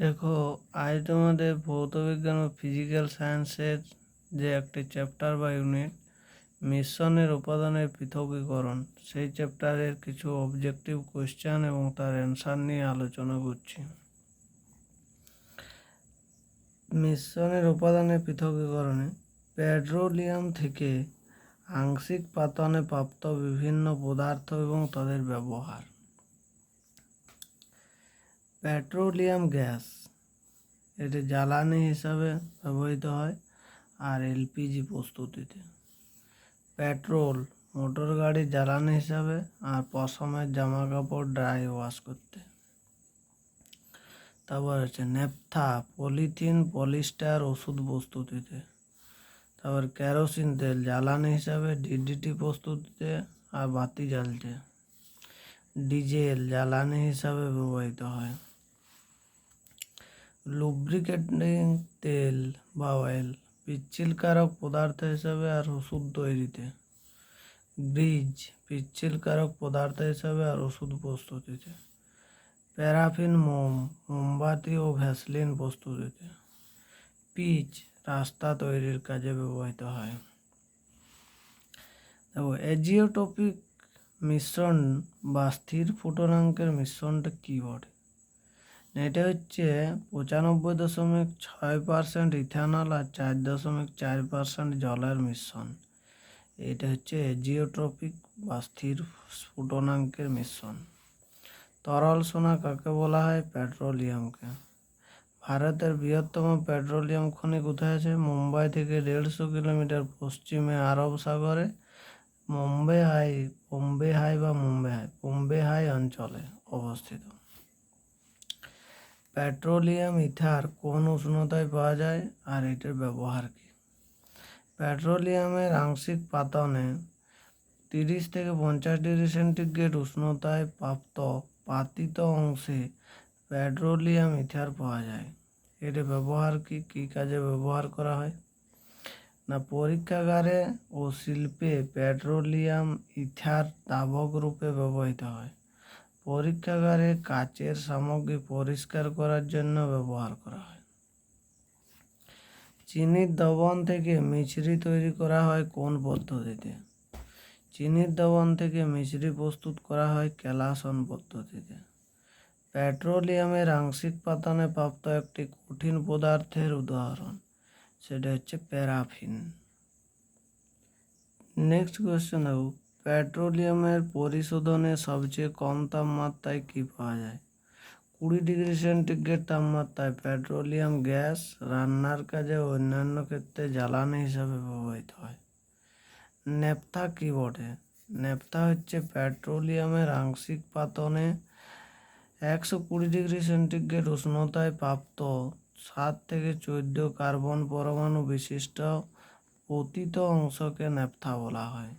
দেখো, আজ তোমাদের ভৌতবিজ্ঞান ও ফিজিক্যাল সায়েন্সের যে একটি চ্যাপ্টার বা ইউনিট মিশনের উপাদানের পৃথকীকরণ, সেই চ্যাপ্টারের কিছু অবজেক্টিভ কোয়েশ্চেন এবং তার অ্যান্সার নিয়ে আলোচনা করছি। মিশ্রণের উপাদানের পৃথকীকরণে পেট্রোলিয়াম থেকে আংশিক পাতনে প্রাপ্ত বিভিন্ন পদার্থ এবং তাদের ব্যবহার। Petroleum gas. এটি জ্বালানি হিসাবে ব্যবহৃত হয় আর এলপিজি প্রস্তুতিতে। পেট্রোল, মোটর গাড়ির জ্বালানি হিসাবে আর পশমের জামা কাপড় ড্রাই ওয়াশ করতে। তারপর হচ্ছে নেপথা, পলিথিন, পলিস্টার ওষুধ প্রস্তুতিতে। তারপর কেরোসিন তেল জ্বালানি হিসাবে ডিডিটি প্রস্তুতিতে আর বাতি জ্বালতে। ডিজেল জ্বালানি হিসাবে ব্যবহৃত হয়। লুব্রিকেটিং তেল বা অয়েল পিচ্ছিলকারক পদার্থ হিসাবে আর ওষুধ তৈরিতে। ব্রিজ পিচ্ছিলকারক পদার্থ হিসাবে আর ওষুধ প্রস্তুতিতে। প্যারাফিন, মোম, মোমবাতি ও ভ্যাসলিন প্রস্তুতিতে। পিচ রাস্তা তৈরির কাজে ব্যবহৃত হয়। দেখো, এজিওটপিক মিশ্রণ বা স্থির ফুটনাঙ্কের মিশ্রণটা কী বটে? এটা হচ্ছে পঁচানব্বই দশমিক ছয় পার্সেন্ট ইথানল আর চার দশমিক চার পার্সেন্ট জলের মিশ্রণ। এটা হচ্ছে এজিওট্রপিক বা স্থির স্ফুটনাঙ্কের মিশ্রণ। তরল সোনা কাকে বলা হয়? পেট্রোলিয়ামকে। ভারতের বৃহত্তম পেট্রোলিয়াম খনি কোথায় আছে? মুম্বাই থেকে দেড়শো কিলোমিটার পশ্চিমে আরব সাগরে। মুম্বে হাই, বোম্বে হাই বা মুম্বে হাই? বোম্বে হাই অঞ্চলে অবস্থিত। পেট্রোলিয়াম, ইথার কোন উষ্ণতায় পাওয়া যায় আর এটার ব্যবহার কী? পেট্রোলিয়ামের আংশিক পাতনে তিরিশ থেকে পঞ্চাশ ডিগ্রি সেন্টিগ্রেড উষ্ণতায় প্রাপ্ত পাতিত অংশে পেট্রোলিয়াম, ইথার পাওয়া যায়। এর ব্যবহার কি? কী কাজে ব্যবহার করা হয়? না, পরীক্ষাগারে ও শিল্পে পেট্রোলিয়াম, ইথার দাবক রূপে ব্যবহৃত হয়। পরীক্ষাগারে কাচের সামগ্রী পরিষ্কার করার জন্য ব্যবহার করা হয়। চিনির দ্রবণ থেকে মিছরি তৈরি করা হয় কোন পদ্ধতিতে? চিনির দ্রবণ থেকে মিছরি প্রস্তুত করা হয় কেলাসন পদ্ধতিতে। পেট্রোলিয়ামের আংশিক পাতানে প্রাপ্ত একটি কঠিন পদার্থের উদাহরণ, সেটা হচ্ছে প্যারাফিন। নেক্সট কোয়েশ্চেন দেখো। পেট্রোলিয়ামের পরিশোধনে সবচেয়ে কম তাপমাত্রায় কী পাওয়া যায়? কুড়ি ডিগ্রি সেন্টিগ্রেড তাপমাত্রায় পেট্রোলিয়াম গ্যাস রান্নার কাজে অন্যান্য ক্ষেত্রে জ্বালানি হিসাবে ব্যবহৃত হয়। নেপথা কী বটে? নেপথা হচ্ছে পেট্রোলিয়ামের আংশিক পাতনে একশো কুড়ি ডিগ্রি সেন্টিগ্রেড উষ্ণতায় প্রাপ্ত সাত থেকে চোদ্দ কার্বন পরমাণু বিশিষ্ট পতিত অংশকে নেপথা বলা হয়।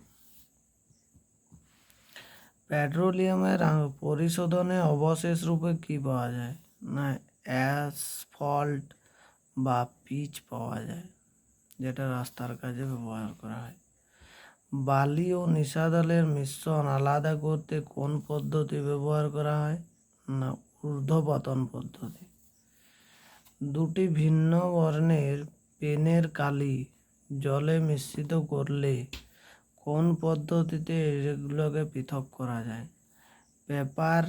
পেট্রোলিয়ামের পরিশোধনে অবশেষ রূপে কী পাওয়া যায়? না, অ্যাসফল্ট বা পিচ পাওয়া যায়, যেটা রাস্তার কাজে ব্যবহার করা হয়। বালি ও নিশাদালের মিশ্রণ আলাদা করতে কোন পদ্ধতি ব্যবহার করা হয়? না, ঊর্ধ্বপতন পদ্ধতি। দুটি ভিন্ন বর্ণের পেনের কালি জলে মিশ্রিত করলে কোন পদ্ধতিতে এগুলোকে পৃথক করা যায়? পেপার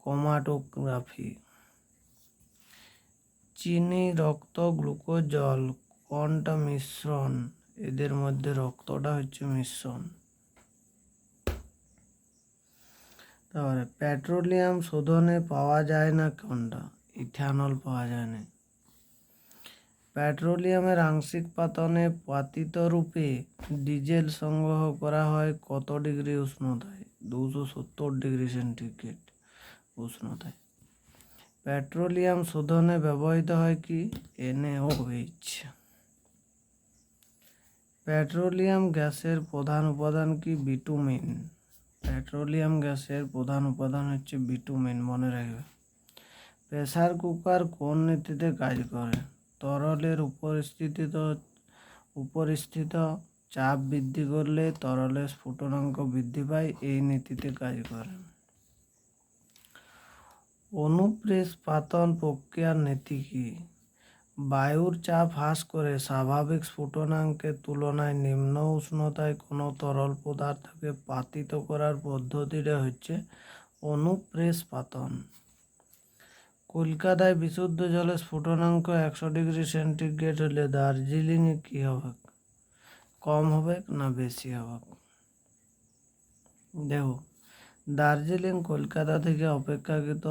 কমাটোগ্রাফি চিনি, রক্ত, গ্লুকোজ, জল কোনটা মিশ্রণ। এদের মধ্যে রক্তটা হচ্ছে মিশ্রণ। তারপরে পেট্রোলিয়াম শোধনে পাওয়া যায় না কোনটা? ইথানল পাওয়া যায় না। পেট্রোলিয়ামের আংশিক পাতনে পাতিত রূপে ডিজেল সংগ্রহ করা হয় কত ডিগ্রি উষ্ণতায়? দুশো সত্তর ডিগ্রি সেন্টিগ্রেড উষ্ণতায়। পেট্রোলিয়াম শোধনে ব্যবহৃত হয় কি? এনএওএইচ। পেট্রোলিয়াম গ্যাসের প্রধান উপাদান কি? বিটুমিন। পেট্রোলিয়াম গ্যাসের প্রধান উপাদান হচ্ছে বিটুমিন, মনে রাখবে। প্রেসার কুকার কোন নীতিতে কাজ করে? তরলের উপরিস্থিত উপরিস্থিত চাপ বৃদ্ধি করলে তরলের স্ফুটনাঙ্ক বৃদ্ধি পায়। এই নীতিতে কাজ করে। অনুপ্রেসপাতন প্রক্রিয়ার নীতি কি? বায়ুর চাপ হ্রাস করে স্বাভাবিক স্ফুটনাঙ্কের তুলনায় নিম্ন উষ্ণতায় কোনো তরল পদার্থকে পাতিত করার পদ্ধতিটা হচ্ছে অনুপ্রেসপাতন কলকাতায় বিশুদ্ধ জলের স্ফুটনাঙ্ক একশো ডিগ্রি সেন্টিগ্রেড হলে দার্জিলিংয়ে কী হবে কম হবে না বেশি হবে দেখো, দার্জিলিং কলকাতা থেকে অপেক্ষাকৃত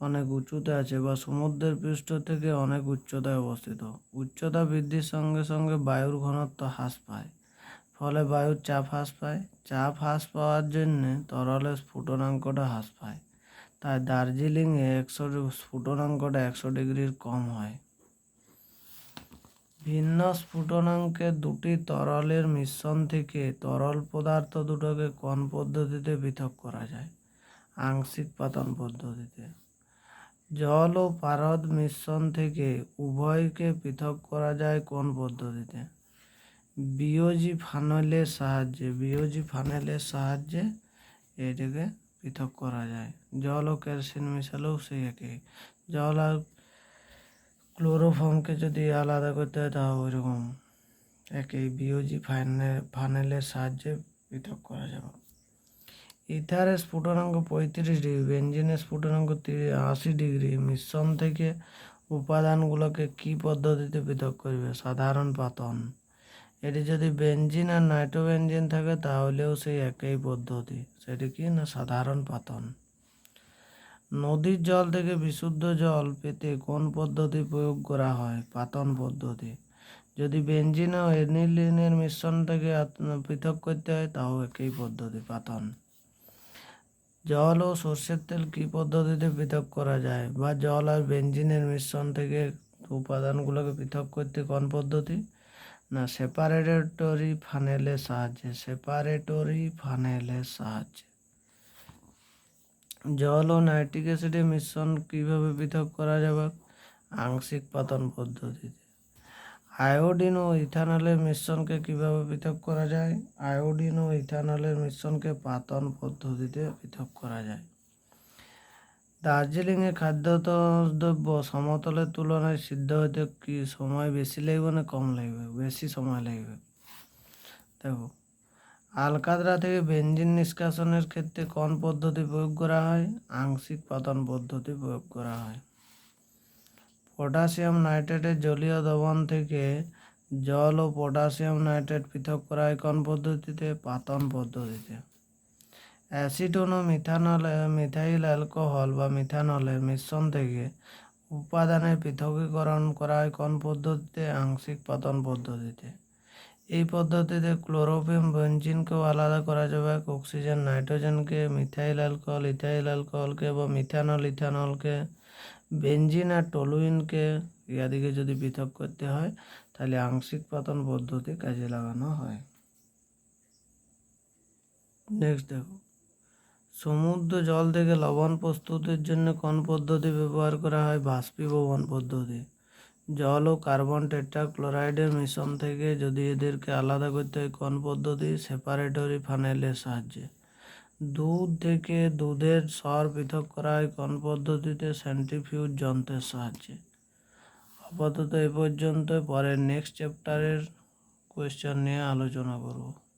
অনেক উঁচুতে আছে বা সমুদ্রের পৃষ্ঠ থেকে অনেক উচ্চতায় অবস্থিত। উচ্চতা বৃদ্ধির সঙ্গে সঙ্গে বায়ুর ঘনত্ব হ্রাস পায়। ফলে বায়ুর চাপ হ্রাস পায়। চাপ হ্রাস পাওয়ার জন্যে তরলের স্ফুটনাঙ্কটা হ্রাস পায়। তাই দার্জিলিংয়ে একশো স্ফুটনাঙ্কটা একশো ডিগ্রির কম হয়। ভিন্ন স্ফুটনাঙ্কে দুটি তরলের মিশ্রণ থেকে তরল পদার্থ দুটোকে কোন পদ্ধতিতে পৃথক করা যায়? আংশিক পাতন পদ্ধতিতে। জল ও পারদ মিশ্রণ থেকে উভয়কে পৃথক করা যায় কোন পদ্ধতিতে? বিওজি ফানেলের সাহায্যে। বিওজি ফানেলের সাহায্যে এটাকে পৃথক করা যায়। জল ও কেরোসিন মিশালেও সেই একই। জল আর ক্লোরোফর্মকে যদি আলাদা করতে হয়, তাও ওইরকম একই। বিওজি ফাইনে, ফানেলের সাহায্যে পৃথক করা যাবে। ইথারের স্ফুটনাঙ্ক পঁয়ত্রিশ ডিগ্রি, বেঞ্জিনের স্ফুটনাঙ্ক আশি ডিগ্রি। মিশ্রণ থেকে উপাদানগুলোকে কি পদ্ধতিতে পৃথক করবে? সাধারণ পাতন। এটি যদি বেঞ্জিন আর নাইট্রো নাইট্রোবেঞ্জিন থাকে, তাহলেও সেই একই পদ্ধতি। সেটি কি না সাধারণ পাতন? নদীর জল থেকে বিশুদ্ধ জল পেতে কোন পদ্ধতি প্রয়োগ করা হয়? পাতন পদ্ধতি। যদি বেঞ্জিন ও এনিলিনের মিশ্রণ থেকে পৃথক করতে হয়, তাও একই পদ্ধতি, পাতন। জল ও সর্ষের তেল কী পদ্ধতিতে পৃথক করা যায়? বা জল আর বেঞ্জিনের মিশ্রণ থেকে উপাদানগুলোকে পৃথক করতে কোন পদ্ধতি? না সেপারেটরি ফানেলের সাহায্যে সেপারেটরি ফানেলের সাহায্যে। জল ও নাইট্রিক অ্যাসিডের মিশ্রণ কীভাবে পৃথক করা যাবে? আংশিক পাতন পদ্ধতিতে। আয়োডিন ও ইথানলের মিশ্রণকে কীভাবে পৃথক করা যায়? আয়োডিন ও ইথানলের মিশ্রণকে পাতন পদ্ধতিতে পৃথক করা যায়। দার্জিলিংয়ে খাদ্যদ্রব্য সমতলের তুলনায় সিদ্ধ হতে কি সময় বেশি লাগবে না কম লাগবে? বেশি সময় লাগবে। দেখো আলকাতরা থেকে বেঞ্জিন নিষ্কাশনের ক্ষেত্রে কোন পদ্ধতি প্রয়োগ করা হয়? আংশিক পাতন পদ্ধতি প্রয়োগ করা হয়। পটাশিয়াম নাইট্রেটের জলীয় দ্রবণ থেকে জল ও পটাশিয়াম নাইট্রেট পৃথক করা হয় কোন পদ্ধতিতে? পাতন পদ্ধতিতে। অ্যাসিটোন ও মিথানল, মিথাইল অ্যালকোহল বা মিথানলের মিশ্রণ থেকে উপাদানের পৃথকীকরণ করা হয় কোন পদ্ধতিতে? আংশিক পাতন পদ্ধতিতে। এই পদ্ধতিতে ক্লোরোফিম বেঞ্জিনকেও আলাদা করা যাবে। অক্সিজেন নাইট্রোজেনকে মিথাইল অ্যালকোহল, ইথাইল অ্যালকোহলকে বা মিথানল, ইথানলকে। বেঞ্জিন আর টলুইনকে ইয়াদিকে যদি পৃথক করতে হয়, তাহলে আংশিক পাতন পদ্ধতি কাজে লাগানো হয়। নেক্সট দেখো। সমুদ্র জল থেকে লবণ প্রস্তুতের জন্য কোন পদ্ধতি ব্যবহার করা হয়? বাষ্পীভবন পদ্ধতি। জল ও কার্বন টেট্রাক্লোরাইডের মিশ্রণ থেকে যদি এদেরকে আলাদা করতে হয়, কোন পদ্ধতি? সেপারেটরি ফানেলের সাহায্যে। দুধ থেকে দুধের স্বর পৃথক করা হয়, কোন পদ্ধতিতে? সেন্ট্রিফিউজ যন্ত্রের সাহায্যে। আপাতত এ পর্যন্ত পরে নেক্সট চ্যাপ্টারের কোয়েশ্চেন নিয়ে আলোচনা করব।